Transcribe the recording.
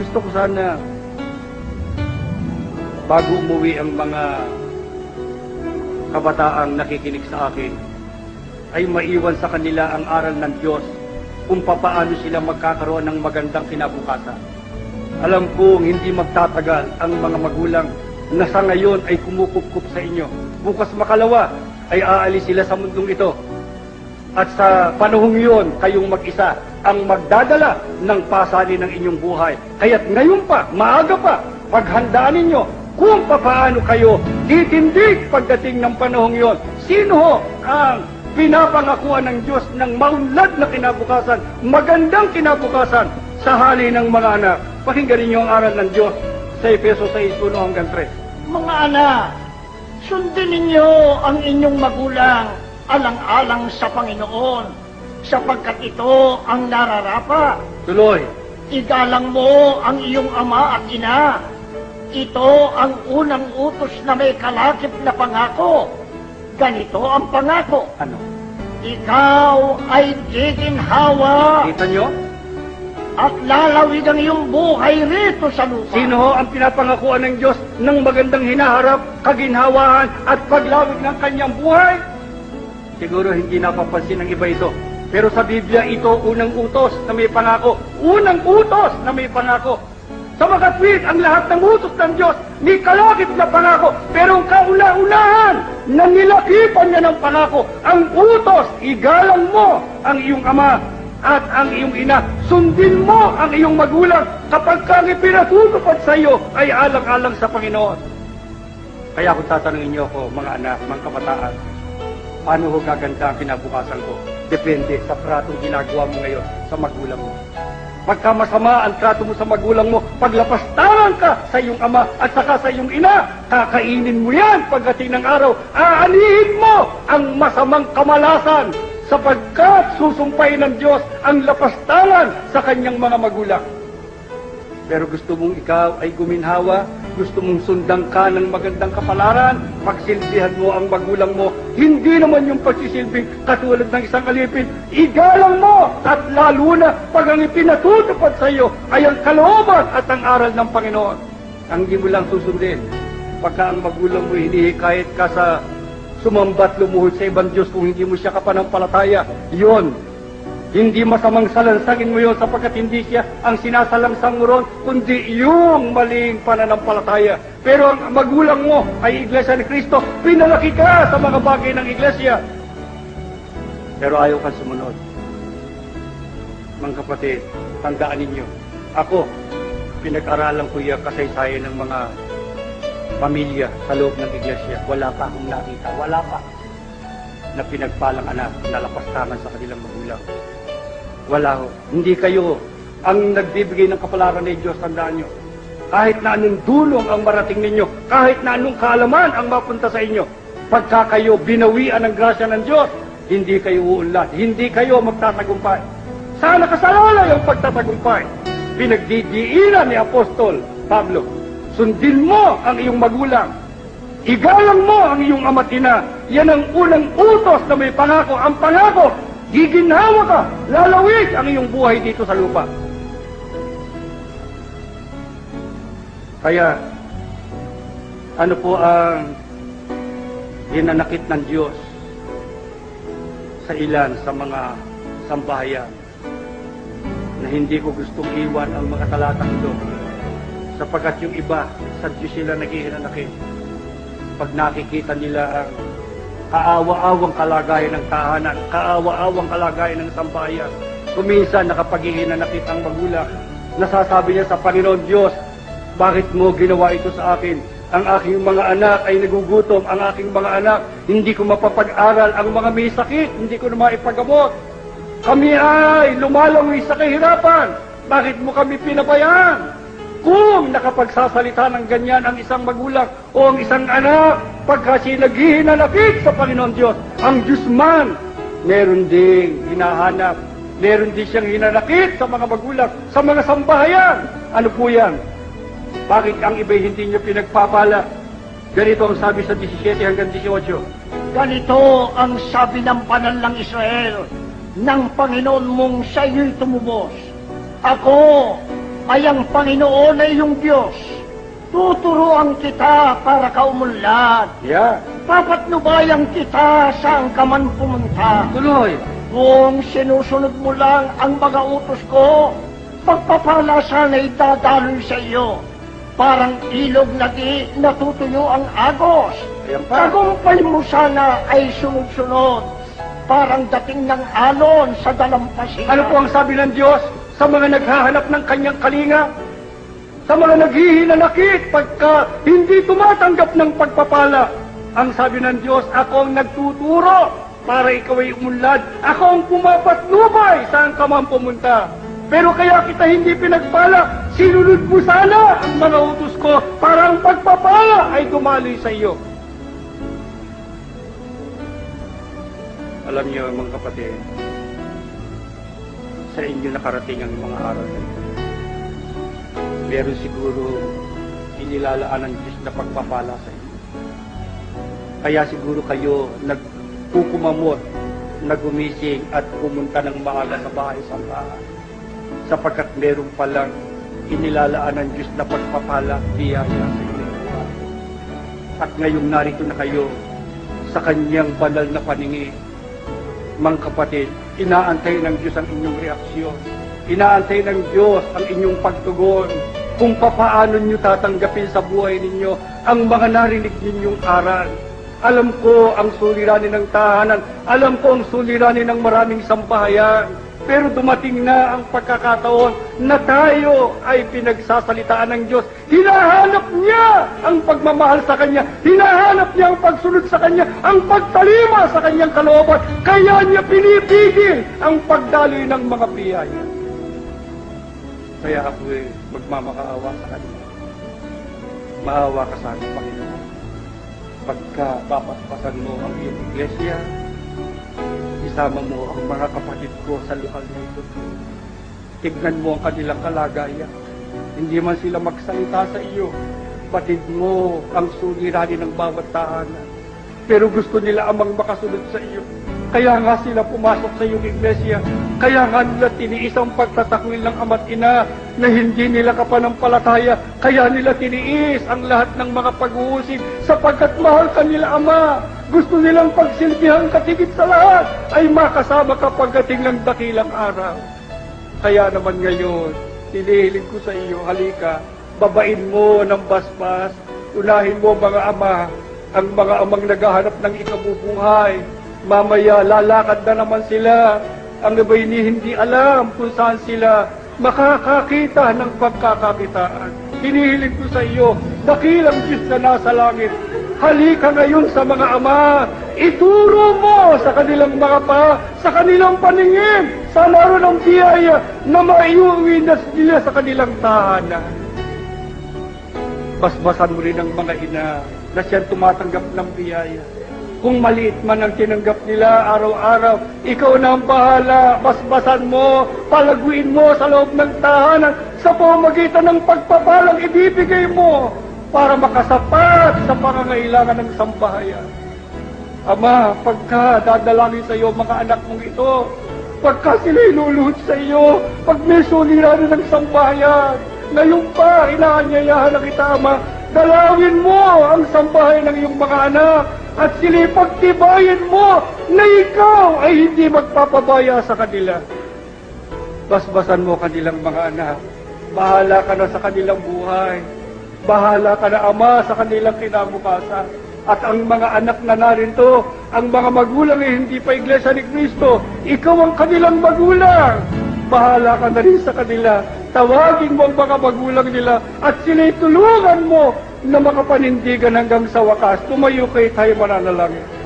Gusto ko sana bago umuwi ang mga kabataang nakikinig sa akin ay maiwan sa kanila ang aral ng Diyos kung papaano sila magkakaroon ng magandang kinabukasan. Alam kong hindi magtatagal ang mga magulang na sa ngayon ay kumukupkup sa inyo. Bukas makalawa ay aalis sila sa mundong ito. At sa panahong yun, kayong mag-isa ang magdadala ng pasanin ng inyong buhay. Kaya't ngayon pa, maaga pa, paghandaan ninyo kung papaano kayo titindig pagdating ng panahong yon. Sino ang pinapangakuan ng Diyos ng maunlad na kinabukasan, magandang kinabukasan sa hali ng mga anak. Pakinggan ninyo ang aral ng Diyos sa Efeso 6, 1 hanggang 3. Mga anak, sundin ninyo ang inyong magulang alang-alang sa Panginoon, sapagkat ito ang nararapa. Tuloy. Igalang mo ang iyong ama at ina. Ito ang unang utos na may kalakip na pangako. Ganito ang pangako. Ano? Ikaw ay giginhawa Kita nyo? at lalawig ang iyong buhay rito sa lupa. Sino ho ang pinapangakuan ng Diyos ng magandang hinaharap, kaginhawaan at paglawig ng kanyang buhay? Siguro hindi napapansin ng iba ito. Pero sa Biblia ito unang utos na may pangako. Unang utos na may pangako. Sa tweet, ang lahat ng utos ng Diyos may kalakip na pangako. Pero ang kauna-unahan na nilakipan niya ng pangako, ang utos, igalang mo ang iyong ama at ang iyong ina. Sundin mo ang iyong magulang kapag kang ipinatutupad sa iyo ay alang-alang sa Panginoon. Kaya kung tatanungin niyo ako, mga anak, mga kabataan, paano ho gaganda ang kinabukasan ko? Depende sa tratong ginagawa mo ngayon sa magulang mo. Pagka masama ang trato mo sa magulang mo, paglapastangan ka sa iyong ama at saka sa iyong ina, kakainin mo yan pagdating ng araw. Aanihin mo ang masamang kamalasan sapagkat susumpay ng Diyos ang lapastangan sa kanyang mga magulang. Pero gusto mong ikaw ay guminhawa, gusto mong sundan ka ng magandang kapalaran, pagsilbihan mo ang magulang mo, hindi naman yung pagsisilbing katulad ng isang alipin, igalang mo at lalo na pag ang ipinatutupad sa iyo ay ang kalooban at ang aral ng Panginoon. Ang hindi mo lang susundin, pagka ang magulang mo hinihikayat ka sa sumambat lumuhod sa ibang Diyos kung hindi mo siya kapanampalataya, yon hindi masamang salansangin mo yun sapagkat hindi siya ang sinasalangsang mo ron, kundi yung maling pananampalataya. Pero ang magulang mo ay Iglesia ni Kristo, pinalaki ka sa mga bagay ng Iglesia. Pero ayaw ka sumunod. Mga kapatid, tandaan ninyo, ako, pinag-aralan ko yung kasaysayan ng mga pamilya sa loob ng Iglesia. Wala pa akong nakita, wala pa na pinagpalang anak na lapastangan sa kanilang magulang. Wala ho. Hindi kayo ang nagbibigay ng kapalaran ng Diyos, tandaan nyo. Kahit na anong dulong ang marating ninyo, kahit na anong kaalaman ang mapunta sa inyo, pagka kayo binawian ng grasya ng Diyos, hindi kayo uunlad, hindi kayo magtatagumpay. Sana kasalala yung pagtatagumpay. Pinagdidiinan ni Apostol Pablo, sundin mo ang iyong magulang, Igalang mo ang iyong ama't ina. Yan ang unang utos na may pangako. Ang pangako, giginhawa ka, lalawig ang iyong buhay dito sa lupa. Kaya, ano po ang hinanakit ng Diyos sa ilan sa mga sambahayan na hindi ko gustong iwan ang mga talatang ito sapagkat yung iba sa Diyos sila naghihinanakit pag nakikita nila ang kaawa-awang kalagayan ng tahanan, kaawa-awang kalagayan ng sambahayan. Kuminsan nakapaghihinanakit ang magulang, nasasabi niya sa Panginoon Diyos, bakit mo ginawa ito sa akin? Ang aking mga anak ay nagugutom, ang aking mga anak, hindi ko mapapag-aral, ang mga may sakit, hindi ko na maipagamot. Kami ay lumalangoy sa kahirapan. Bakit mo kami pinabayaan? Kung nakapagsasalita ng ganyan ang isang magulang o ang isang anak, pagka siya naghihinanakit sa Panginoon Diyos, ang Diyos man, meron ding hinahanap. Meron din siyang hinanakit sa mga magulang, sa mga sambahayan. Ano po yan? Bakit ang iba hindi niyo pinagpapala? Ganito ang sabi sa 17 hanggang 18. Ganito ang sabi ng banal ng Israel ng Panginoon mong sa iyo'y tumubos. Ako ay ang Panginoon ay iyong Diyos. Tuturuan kita para kaumunlad. Yeah. Papatnubayan kita saan ka man pumunta. Tuloy. Kung sinusunod mo lang ang mga utos ko, pagpapala sana'y dadaloy sa iyo. Parang ilog na di natutuyo ang agos. Ayan pa. Tagumpay mo sana ay sunod-sunod. Parang dating ng alon sa dalampasigan. Ano po ang sabi ng Diyos sa mga naghahanap ng kanyang kalinga? Sa mga naghihinanakit pagka hindi tumatanggap ng pagpapala. Ang sabi ng Diyos, ako ang nagtuturo para ikaw ay umunlad. Ako ang pumapatnubay saan ka man pumunta. Pero kaya kita hindi pinagpala, sinunod mo sana ang mga utos ko para ang pagpapala ay dumaloy sa iyo. Alam niyo mga kapatid, sa inyo nakarating ang mga araw na ito. Meron siguro inilalaan ng Diyos na pagpapala sa inyo. Kaya siguro kayo nagkukumamot, nagumising at pumunta ng maaga sa bahay sa bahay. Sapagkat meron palang inilalaan ng Diyos na pagpapala biyaya sa buhay. At ngayong narito na kayo sa kanyang banal na paningin, mga kapatid, inaantay ng Diyos ang inyong reaksyon. Inaantay ng Diyos ang inyong pagtugon kung papaano nyo tatanggapin sa buhay ninyo ang mga narinig ninyong aral. Alam ko ang suliranin ng tahanan. Alam ko ang suliranin ng maraming sambahayan. Pero dumating na ang pagkakataon na tayo ay pinagsasalitaan ng Diyos. Hinahanap niya ang pagmamahal sa Kanya. Hinahanap niya ang pagsunod sa Kanya, ang pagtalima sa Kanyang kalooban. Kaya niya pinipigil ang pagdaloy ng mga biyaya. Kaya ako eh, magmamakaawa sa Kanya. Maawa ka sa akin, Panginoon. Pagka papaspasan mo ang iyong iglesia, isama mo ang mga kapatid ko sa lokal na ito. Tignan mo ang kanilang kalagayan. Hindi man sila magsalita sa iyo. Batid mo ang suliranin ng bawat tahanan. Pero gusto nila amang makasunod sa iyo. Kaya nga sila pumasok sa iyong iglesia. Kaya nga nila tiniis ang pagtatakwil ng ama't ina na hindi nila kapanampalataya. Kaya nila tiniis ang lahat ng mga pag-uusig sapagkat mahal ka nila ama. Gusto nilang pagsilbihan katigit sa lahat ay makasama ka pagdating ng dakilang araw. Kaya naman ngayon, tinihiling ko sa iyo, halika, babain mo ng basbas, unahin mo mga ama, ang mga amang naghahanap ng ikabubuhay. Mamaya, lalakad na naman sila. Ang iba'y hindi alam kung saan sila makakakita ng pagkakakitaan. Hinihiling ko sa iyo, dakilang Diyos na nasa langit, halika ngayon sa mga ama, ituro mo sa kanilang mga pa, sa kanilang paningin, sa laro ng biyaya na maiuwi na nila sa kanilang tahanan. Basbasan mo rin ang mga ina na siyang tumatanggap ng biyaya. Kung maliit man ang tinanggap nila araw-araw, ikaw na ang bahala, basbasan mo, palaguin mo sa loob ng tahanan sa pamamagitan ng pagpapalang ibibigay mo para makasapat sa pangangailangan ng sambahayan. Ama, pagka dadalangin sa iyo mga anak mong ito, pagka sila iluluhod sa iyo, pag may suliranin ng sambahayan, ngayon pa, inaanyayahan na kita, Ama, dalawin mo ang sambahayan ng iyong mga anak at sila pagtibayin mo na ikaw ay hindi magpapabaya sa kanila. Basbasan mo kanilang mga anak. Bahala ka na sa kanilang buhay. Bahala ka na ama sa kanilang kinabukasan. At ang mga anak na narito, ang mga magulang ay hindi pa iglesia ni Kristo. Ikaw ang kanilang magulang. Bahala ka na rin sa kanila. Tawagin mo ang mga magulang nila at sila'y tulungan mo na makapanindigan hanggang sa wakas. Tumayo kay tayo mananalangin.